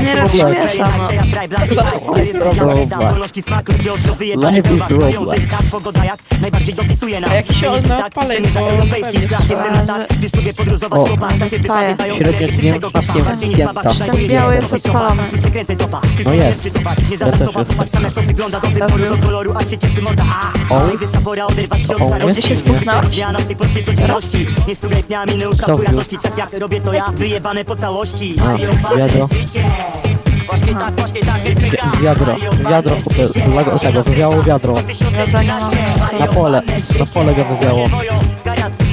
Nie rozśmieszam, no. Life is Roblox. A jak się ozna odpalę, bo O, Wstaje. średnia dźwięk smakiem zdjęta. Ten biały jest odpalony. No jest. Ja też jestem. O, o, o, Gdzie się spóźnałeś? Kto wbił? Wyjebane po całości A, wiadro. Właśnie tak, właśnie tak, Wi- Wiadro, wiadro, lago- tego, wywiało wiadro. Na pole, na pole go wywiało.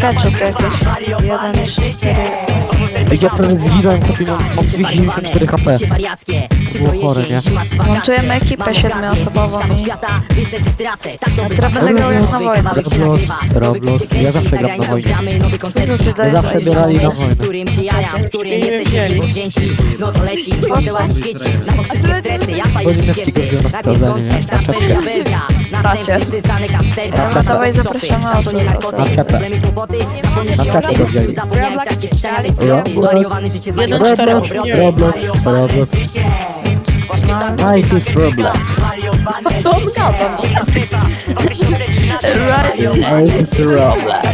Ketchup jakiś. Jeden, cztery. Ja prawie zginąłem, chłopie, mam mam 294 HP. Było chory, nie? Montujemy ekipę siedmioosobową. i Ja teraz będę grał jak na wojnę. Roblox, Roblox, ja zawsze gram na wojnie. Dajesz Zawsze bierali na wojnę. Na ja się z na Najpierw sprawdzenie, nie? koncert, a Amsterdam No dawaj, zapraszamy To nie osób. narkotyk, Na Zapomnieć Na tym go wzięli. Roblox. Roblox, Roblox. Life is Roblox. to on gada. Life is Roblox.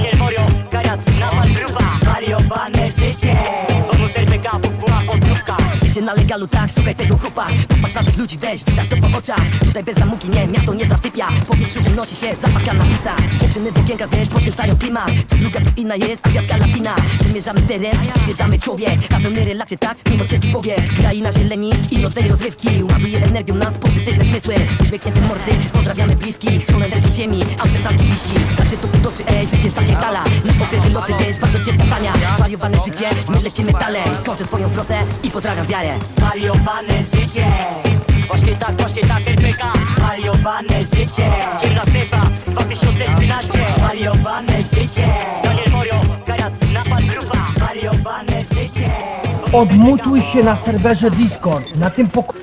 Życie na legalu, tak, słuchaj tego chłopa. Popatrz na tych ludzi, weź, widać to po oczach. Tutaj bez zamuki, nie, miasto nie zasypia. W powietrzu unosi się zapach kanabisa. Dziewczyny w okienka, wiesz, podkręcają klimat. Co druga to inna jest, azjatka latina. Przemierzamy teren, zwiedzamy człowiek Na pełny relaksie, tak, mimo ciężki powiek. Kraina zieleni i nocnej rozrywki. Ładuje energią nas pozytywne zmysły. Uśmiechnięte mordy, pozdrawiamy bliskich. Z holenderskiej ziemi, amsterdamskich liści. Tak się tu potoczy, ej, życie zapierdala. Na pokręty loty, wiesz, bardzo ciężka tania. Zwariowane życie, my lecimy dalej. Kończę swoją zwrotę i pozdrawiam wiarę Zwariowane życie. Właśnie tak, właśnie tak RPK Zwariowane życie. Ciemna strefa 2013 Zwariowane życie. Daniel Morio, napad grupa. Zwariowane życie. Odmutuj się na serwerze Discord. Na tym pok...